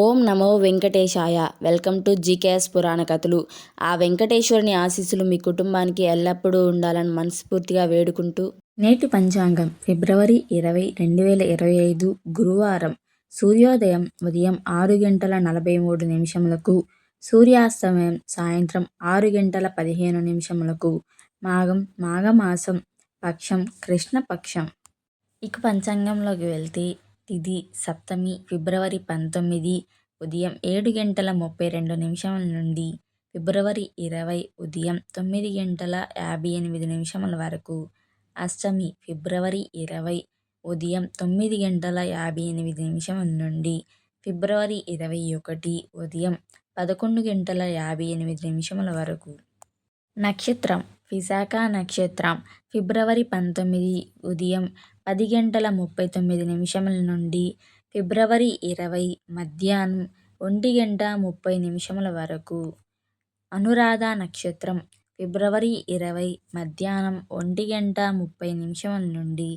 Om Namo Venkatesaya. Welcome to GKS పురాణ కథలు. ఆ వెంకటేశ్వరుని ఆశీస్సులు మీ కుటుంబానికి ఎల్లప్పుడూ ఉండాలని మనస్ఫూర్తిగా వేడుకుంటూ. నేటి పంచాంగం ఫిబ్రవరి ఇరవై రెండు వేల ఇరవై ఐదు గురువారం సూర్యోదయం ఉదయం ఆరు గంటల నలభై మూడు నిమిషములకు సూర్యాస్తమయం సాయంత్రం ఆరు గంటల పదిహేను నిమిషములకు మాఘం మాఘమాసం పక్షం కృష్ణపక్షం. ఇక పంచాంగంలోకి వెళ్తే తిథి సప్తమి ఫిబ్రవరి పంతొమ్మిది ఉదయం ఏడు గంటల ముప్పై రెండు నిమిషముల నుండి ఫిబ్రవరి ఇరవై ఉదయం తొమ్మిది గంటల యాభై ఎనిమిది నిమిషముల వరకు. అష్టమి ఫిబ్రవరి ఇరవై ఉదయం తొమ్మిది గంటల యాభై ఎనిమిది నిమిషముల నుండి ఫిబ్రవరి ఇరవై ఒకటి ఉదయం పదకొండు గంటల యాభై ఎనిమిది నిమిషముల వరకు. నక్షత్రం విశాఖ నక్షత్రం ఫిబ్రవరి పంతొమ్మిది ఉదయం పది గంటల ముప్పై తొమ్మిది నిమిషముల నుండి ఫిబ్రవరి ఇరవై మధ్యాహ్నం ఒంటి గంట ముప్పై నిమిషముల వరకు. అనురాధ నక్షత్రం ఫిబ్రవరి ఇరవై మధ్యాహ్నం ఒంటి గంట ముప్పై నిమిషముల నుండి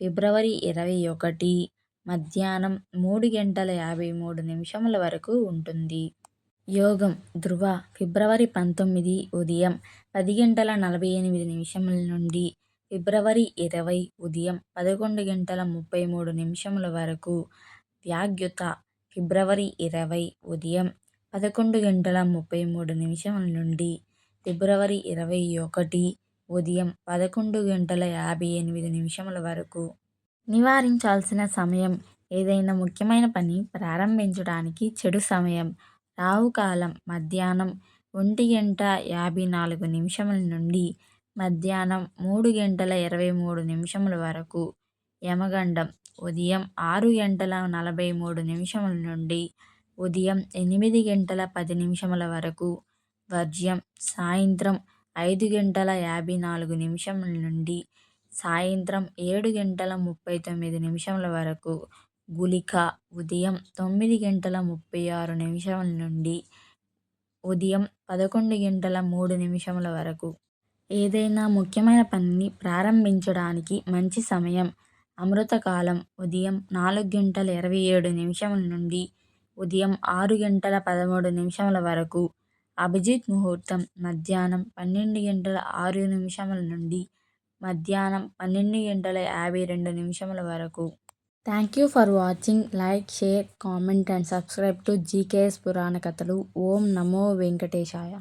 ఫిబ్రవరి ఇరవై ఒకటి మధ్యాహ్నం మూడు గంటల యాభై మూడు నిమిషముల వరకు ఉంటుంది. యోగం ధృవ ఫిబ్రవరి పంతొమ్మిది ఉదయం పది గంటల నలభై ఎనిమిది నిమిషముల నుండి ఫిబ్రవరి ఇరవై ఉదయం పదకొండు గంటల ముప్పై మూడు నిమిషముల వరకు వ్యాగ్యుత ఫిబ్రవరి ఇరవై ఉదయం పదకొండు గంటల ముప్పై మూడు నిమిషముల నుండి ఫిబ్రవరి ఇరవై ఒకటి ఉదయం పదకొండు గంటల యాభై ఎనిమిది నిమిషముల వరకు. నివారించాల్సిన సమయం ఏదైనా ముఖ్యమైన పని ప్రారంభించడానికి చెడు సమయం. రావుకాలం మధ్యాహ్నం ఒంటి గంట యాభై నాలుగు నిమిషముల నుండి మధ్యాహ్నం మూడు గంటల ఇరవై మూడు నిమిషముల వరకు. యమగండం ఉదయం ఆరు గంటల నలభై మూడు నిమిషముల నుండి ఉదయం ఎనిమిది గంటల పది నిమిషముల వరకు. వర్జ్యం సాయంత్రం ఐదు గంటల యాభై నాలుగు నిమిషముల నుండి సాయంత్రం ఏడు గంటల ముప్పై తొమ్మిది నిమిషముల వరకు. గుళిక ఉదయం తొమ్మిది గంటల ముప్పై ఆరు నిమిషముల నుండి ఉదయం పదకొండు గంటల మూడు నిమిషముల వరకు. ఏదైనా ముఖ్యమైన పనిని ప్రారంభించడానికి మంచి సమయం. అమృతకాలం ఉదయం నాలుగు గంటల ఇరవై ఏడు నిమిషముల నుండి ఉదయం ఆరు గంటల పదమూడు నిమిషముల వరకు. అభిజిత్ ముహూర్తం మధ్యాహ్నం పన్నెండు గంటల ఆరు నిమిషముల నుండి మధ్యాహ్నం పన్నెండు గంటల యాభై రెండు నిమిషముల వరకు. Thank you for watching like share comment and subscribe to GKS పురాణ కథలు ఓం నమో వెంకటేశాయ